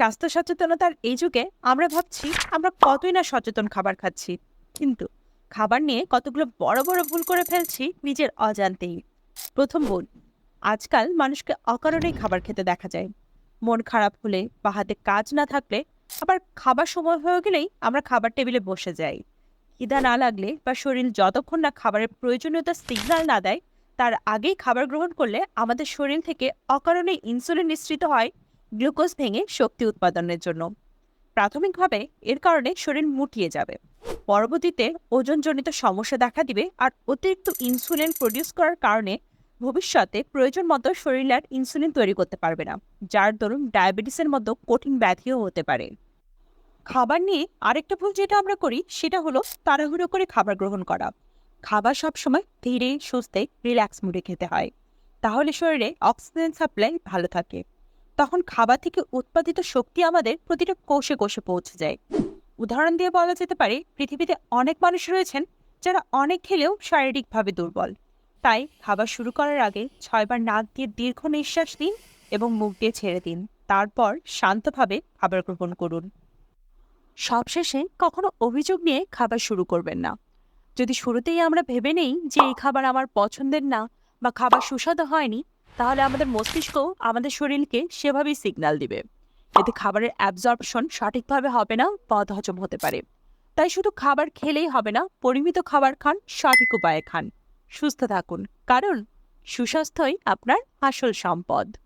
স্বাস্থ্য সচেতনতার এই যুগে আমরা ভাবছি আমরা কতই না সচেতন খাবার খাচ্ছি। কিন্তু খাবার নিয়ে কতগুলো বড় বড় ভুল করে ফেলছি নিজের অজান্তেই। প্রথম ভুল আজকাল মানুষকে অকারণেই খাবার খেতে দেখা যায়। মন খারাপ হলে বা হাতে কাজ না থাকলে আবার খাবার সময় হয়ে গেলেই আমরা খাবার টেবিলে বসে যাই। খিদা না লাগলে বা শরীর যতক্ষণ না খাবারের প্রয়োজনীয়তা সিগন্যাল না দেয়, তার আগেই খাবার গ্রহণ করলে আমাদের শরীর থেকে অকারণে ইনসুলিন নিঃসৃত হয় গ্লুকোজ ভেঙে শক্তি উৎপাদনের জন্য। প্রাথমিকভাবে এর কারণে শরীর মুটিয়ে যাবে। পরবর্তীতে ওজনজনিত সমস্যা দেখা দিবে আর অতিরিক্ত ইনসুলিন প্রডিউস করার কারণে ভবিষ্যতে প্রয়োজন মতো শরীর আর ইনসুলিন তৈরি করতে পারবে না, যার দরুন ডায়াবেটিসের মতো কঠিন ব্যাধিও হতে পারে। খাবার নিয়ে আরেকটা ভুল যেটা আমরা করি, সেটা হলো তাড়াহুড়ো করে খাবার গ্রহণ করা। খাবার সবসময় ধীরে, সুস্থে, রিল্যাক্স মুডে খেতে হয়। তাহলে শরীরে অক্সিজেন সাপ্লাই ভালো থাকে। তখন খাবার থেকে উৎপাদিত শক্তি আমাদের প্রতিটা কোষে কোষে পৌঁছে যায়। উদাহরণ দিয়ে বলা যেতে পারে, পৃথিবীতে অনেক মানুষ রয়েছেন যারা অনেক খেলেও শারীরিকভাবে দুর্বল। তাই খাবার শুরু করার আগে ছয়বার নাক দিয়ে দীর্ঘ নিঃশ্বাস দিন এবং মুখ দিয়ে ছেড়ে দিন। তারপর শান্তভাবে খাবার গ্রহণ করুন। সবশেষে কখনো অভিযোগ নিয়ে খাবার শুরু করবেন না। যদি শুরুতেই আমরা ভেবে নেই যে এই খাবার আমার পছন্দের না বা খাবার সুস্বাদু হয়নি তাহলে আমাদের মস্তিষ্ক আমাদের শরীরকে সেভাবেই সিগন্যাল দিবে। এতে খাবারের অ্যাবজর্পশন সঠিকভাবে হবে না পদ হজম হতে পারে। তাই শুধু খাবার খেলেই হবে না, পরিমিত খাবার খান, সঠিক উপায়ে খান। সুস্থ থাকুন। কারণ সুস্বাস্থ্যই আপনার আসল সম্পদ।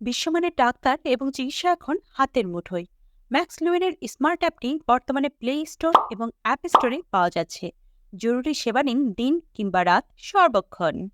বিশ্বমানের ডাক্তার এবং চিকিৎসা এখন হাতের মুঠোয়। ম্যাক্স লুয়েনের স্মার্ট অ্যাপটি বর্তমানে প্লে স্টোর এবং অ্যাপ স্টোরে পাওয়া যাচ্ছে। জরুরি সেবা নিন দিন কিংবা রাত সর্বক্ষণ।